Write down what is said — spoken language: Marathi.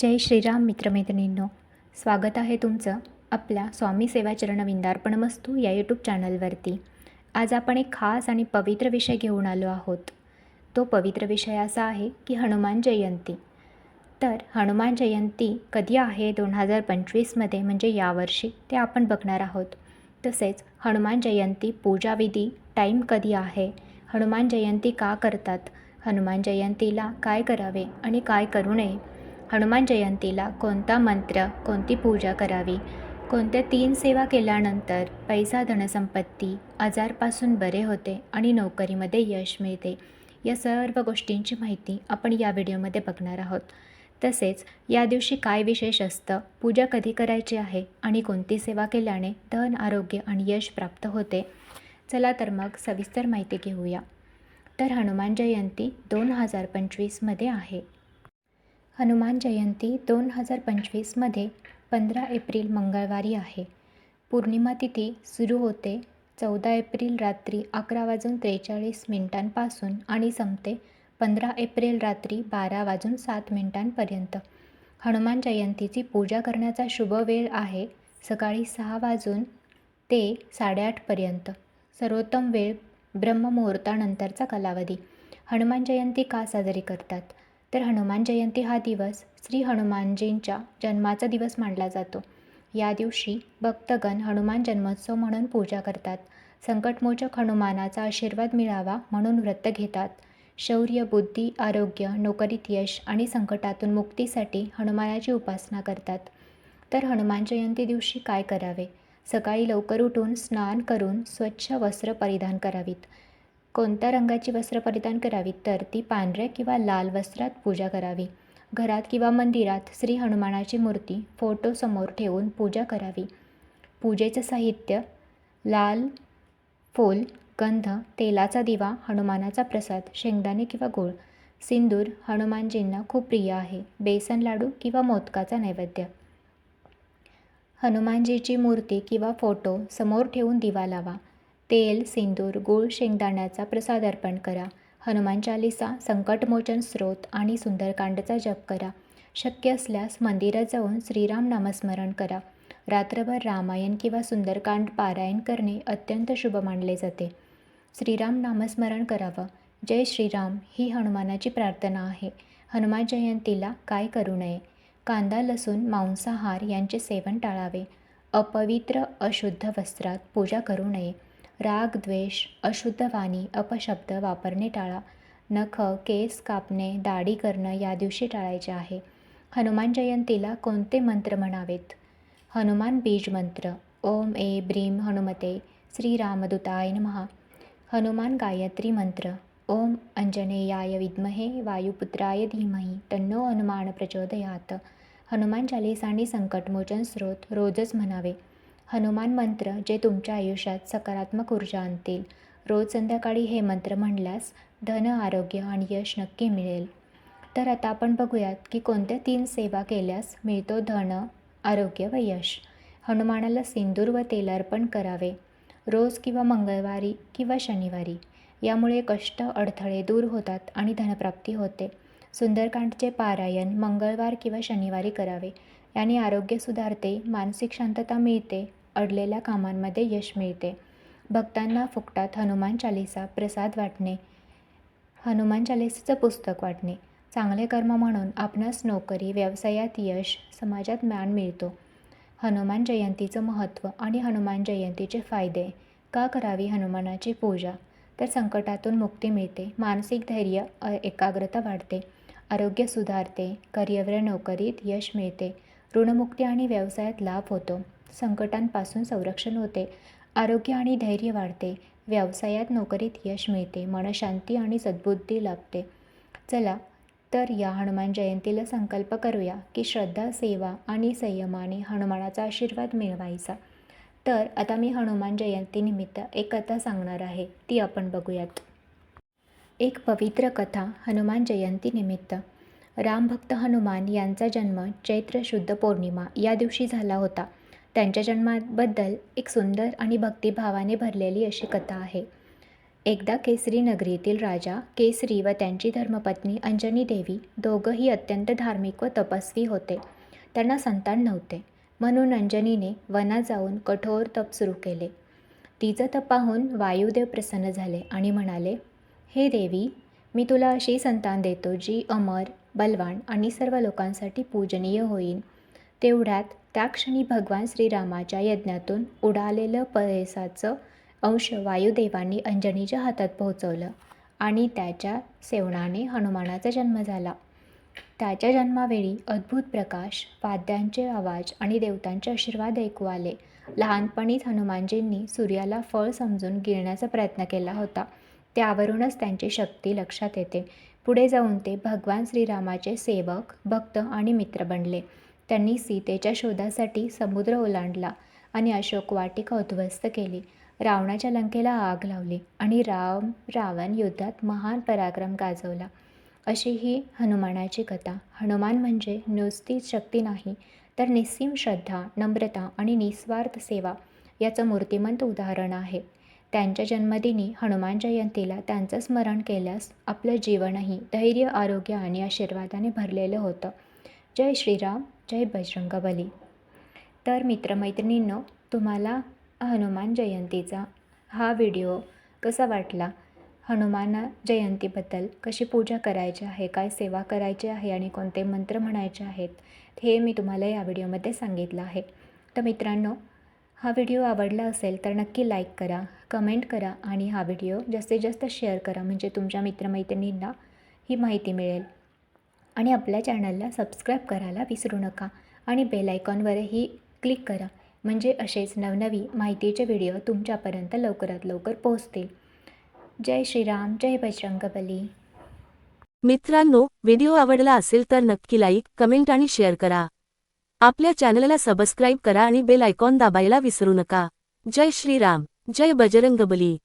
जय श्रीराम मित्रमैत्रिणींनो स्वागत आहे तुमचं आपल्या स्वामी सेवाचरण विंदार्पणमस्तू या यूट्यूब चॅनलवरती. आज आपण एक खास आणि पवित्र विषय घेऊन आलो आहोत. तो पवित्र विषय असा आहे की हनुमान जयंती. तर हनुमान जयंती कधी आहे? दोन हजार पंचवीसमध्ये म्हणजे यावर्षी ते आपण बघणार आहोत. तसेच हनुमान जयंती पूजाविधी टाईम कधी आहे? हनुमान जयंती का करतात? हनुमान जयंतीला काय करावे आणि काय करू नये? हनुमान जयंतीला कोणता मंत्र कोणती पूजा करावी? कोणत्या तीन सेवा केल्यानंतर पैसा धनसंपत्ती आजारपासून बरे होते आणि नोकरीमध्ये यश मिळते? या सर्व गोष्टींची माहिती आपण या व्हिडिओमध्ये बघणार आहोत. तसेच या दिवशी काय विशेष असतं पूजा कधी करायची आहे आणि कोणती सेवा केल्याने धन आरोग्य आणि यश प्राप्त होते? चला तर मग सविस्तर माहिती घेऊया. तर हनुमान जयंती दोन हजार पंचवीसमध्ये आहे. हनुमान जयंती दोन हजार पंचवीसमध्ये पंधरा एप्रिल मंगळवारी आहे. पौर्णिमा तिथी सुरू होते. चौदा एप्रिल रात्री अकरा वाजून त्रेचाळीस मिनिटांपासून आणि संपते पंधरा एप्रिल रात्री बारा वाजून सात मिनिटांपर्यंत. हनुमान जयंतीची पूजा करण्याचा शुभ वेळ आहे. सकाळी सहा वाजून ते साडेआठपर्यंत सर्वोत्तम वेळ ब्रह्ममुहूर्तानंतरचा कालावधी. हनुमान जयंती का साजरी करतात? तर हनुमान जयंती हा दिवस श्री हनुमानजींच्या जन्माचा दिवस मानला जातो. या दिवशी भक्तगण हनुमान जन्मोत्सव म्हणून पूजा करतात. संकटमोचक हनुमानाचा आशीर्वाद मिळावा म्हणून व्रत घेतात. शौर्य बुद्धी आरोग्य नोकरीत यश आणि संकटातून मुक्तीसाठी हनुमानाची उपासना करतात. तर हनुमान जयंती दिवशी काय करावे? सकाळी लवकर उठून स्नान करून स्वच्छ वस्त्र परिधान करावीत. कोणत्या रंगाची वस्त्र परिधान करावीत तर ती पांढऱ्या किंवा लाल वस्त्रात पूजा करावी. घरात किंवा मंदिरात श्री हनुमानाची मूर्ती फोटोसमोर ठेवून पूजा करावी. पूजेचं साहित्य लाल फूल गंध तेलाचा दिवा हनुमानाचा प्रसाद शेंगदाणे किंवा गूळ सिंदूर हनुमानजींना खूप प्रिय आहे. बेसन लाडू किंवा मोदकाचा नैवेद्य. हनुमानजीची मूर्ती किंवा फोटो समोर ठेवून दिवा लावा. तेल सिंदूर गूळ शेंगदाण्याचा प्रसाद अर्पण करा. हनुमान चालिसा संकटमोचन स्रोत आणि सुंदरकांडचा जप करा. शक्य असल्यास मंदिरात जाऊन श्रीराम नामस्मरण करा. रात्रभर रामायण किंवा सुंदरकांड पारायण करणे अत्यंत शुभ मानले जाते. श्रीराम नामस्मरण करावं. जय श्रीराम. ही हनुमानाची प्रार्थना आहे. हनुमान जयंतीला काय करू नये? कांदा लसूण मांसाहार यांचे सेवन टाळावे. अपवित्र अशुद्ध वस्त्रात पूजा करू नये. राग द्वेष अशुद्ध वाणी अपशब्द वापरणे टाळा. नख केस कापणे दाढी करणं या दिवशी टाळायचे आहे. हनुमान जयंतीला कोणते मंत्र म्हणावेत? हनुमान बीज मंत्र. ओम ए ब्रीम हनुमते. श्रीरामदूताय नमः. हनुमान गायत्री मंत्र. ओम अंजनेयाय विद्महे वायुपुत्राय धीमहि तन्नो हनुमान प्रचोदयात. हनुमान चालीस आणि संकटमोचन स्रोत रोजच म्हणावे. हनुमान मंत्र जे तुमच्या आयुष्यात सकारात्मक ऊर्जा आणतील. रोज संध्याकाळी हे मंत्र म्हणल्यास धन आरोग्य आणि यश नक्की मिळेल. तर आता आपण बघूयात की कोणत्या तीन सेवा केल्यास मिळतो धन आरोग्य व यश. हनुमानाला सिंदूर व तेल अर्पण करावे. रोज किंवा मंगळवारी किंवा शनिवारी. यामुळे कष्ट अडथळे दूर होतात आणि धनप्राप्ती होते. सुंदरकांडचे पारायण मंगळवार किंवा शनिवारी करावे. याने आरोग्य सुधारते मानसिक शांतता मिळते अडलेल्या कामांमध्ये यश मिळते. भक्तांना फुकटात हनुमान चालिसा प्रसाद वाटणे हनुमान चालिसाचं पुस्तक वाटणे. चांगले कर्म म्हणून आपणास नोकरी व्यवसायात यश समाजात मान मिळतो. हनुमान जयंतीचं महत्त्व आणि हनुमान जयंतीचे फायदे. का करावी हनुमानाची पूजा? तर संकटातून मुक्ती मिळते मानसिक धैर्य एकाग्रता वाढते. आरोग्य सुधारते करिअर नोकरीत यश मिळते. ऋणमुक्ती आणि व्यवसायात लाभ होतो. संकटांपासून संरक्षण होते. आरोग्य आणि धैर्य वाढते. व्यवसायात नोकरीत यश मिळते. मनशांती आणि सद्बुद्धी लाभते. चला तर या हनुमान जयंतीला संकल्प करूया की श्रद्धा सेवा आणि संयमाने हनुमानाचा आशीर्वाद मिळवायचा. तर आता मी हनुमान जयंतीनिमित्त एक कथा सांगणार आहे. ती आपण बघूयात. एक पवित्र कथा हनुमान जयंतीनिमित्त रामभक्त हनुमान यांचा जन्म चैत्र शुद्ध पौर्णिमा या दिवशी झाला होता. त्यांच्या जन्माबद्दल एक सुंदर आणि भक्तिभावाने भरलेली अशी कथा आहे. एकदा केसरी नगरीतील राजा केसरी व त्यांची धर्मपत्नी अंजनी देवी दोघंही अत्यंत धार्मिक व तपस्वी होते. त्यांना संतान नव्हते. म्हणून अंजनीने वनात जाऊन कठोर तप सुरू केले. तिचं तप पाहून वायुदेव प्रसन्न झाले आणि म्हणाले हे देवी मी तुला अशी संतान देतो जी अमर बलवान आणि सर्व लोकांसाठी पूजनीय होईल तेवढ्यात त्या क्षणी भगवान श्रीरामाच्या यज्ञातून उडालेलं परेसाचं अंश वायुदेवांनी अंजनीच्या हातात पोहोचवलं आणि त्याच्या सेवनाने हनुमानाचा जन्म झाला. त्याच्या जन्मावेळी अद्भुत प्रकाश वाद्यांचे आवाज आणि देवतांचे आशीर्वाद ऐकू आले. लहानपणीच हनुमानजींनी सूर्याला फळ समजून गिळण्याचा प्रयत्न केला होता. त्यावरूनच त्यांची शक्ती लक्षात येते. पुढे जाऊन ते भगवान श्रीरामाचे सेवक भक्त आणि मित्र बनले. त्यांनी सीतेच्या शोधासाठी समुद्र ओलांडला आणि अशोक वाटिका उद्ध्वस्त केली. रावणाच्या लंकेला आग लावली आणि राम रावण युद्धात महान पराक्रम गाजवला. अशी ही हनुमानाची कथा. हनुमान म्हणजे नुसतीच शक्ती नाही तर निस्सीम श्रद्धा नम्रता आणि निस्वार्थ सेवा याचं मूर्तिमंत उदाहरण आहे. त्यांच्या जन्मदिनी हनुमान जयंतीला त्यांचं स्मरण केल्यास आपलं जीवनही धैर्य आरोग्य आणि आशीर्वादाने भरलेलं होतं. जय श्रीराम. जय बजरंगबली तर मित्रमैत्रिणींनो तुम्हाला हनुमान जयंतीचा हा व्हिडिओ कसा वाटला? हनुमान जयंतीबद्दल कशी पूजा करायची आहे? काय सेवा करायची आहे आणि कोणते मंत्र म्हणायचे आहेत? हे मी तुम्हाला या व्हिडिओमध्ये सांगितलं आहे. तर मित्रांनो हा व्हिडिओ आवडला असेल तर नक्की लाईक करा कमेंट करा आणि हा व्हिडिओ जास्तीत जास्त शेअर करा. म्हणजे तुमच्या मित्रमैत्रिणींना ही माहिती मिळेल. आणि आपल्या चॅनलला सबस्क्राईब करायला विसरू नका आणि बेल आयकॉनवरही क्लिक करा. म्हणजे असेच नवनवी माहितीचे व्हिडिओ तुमच्यापर्यंत लवकरात लवकर पोहोचतील. जय श्रीराम जय बजरंगबली. मित्रांनो व्हिडिओ आवडला असेल तर नक्की लाईक कमेंट आणि शेअर करा. आपल्या चॅनलला सबस्क्राईब करा आणि बेल आयकॉन दाबायला विसरू नका. जय श्रीराम जय बजरंगबली.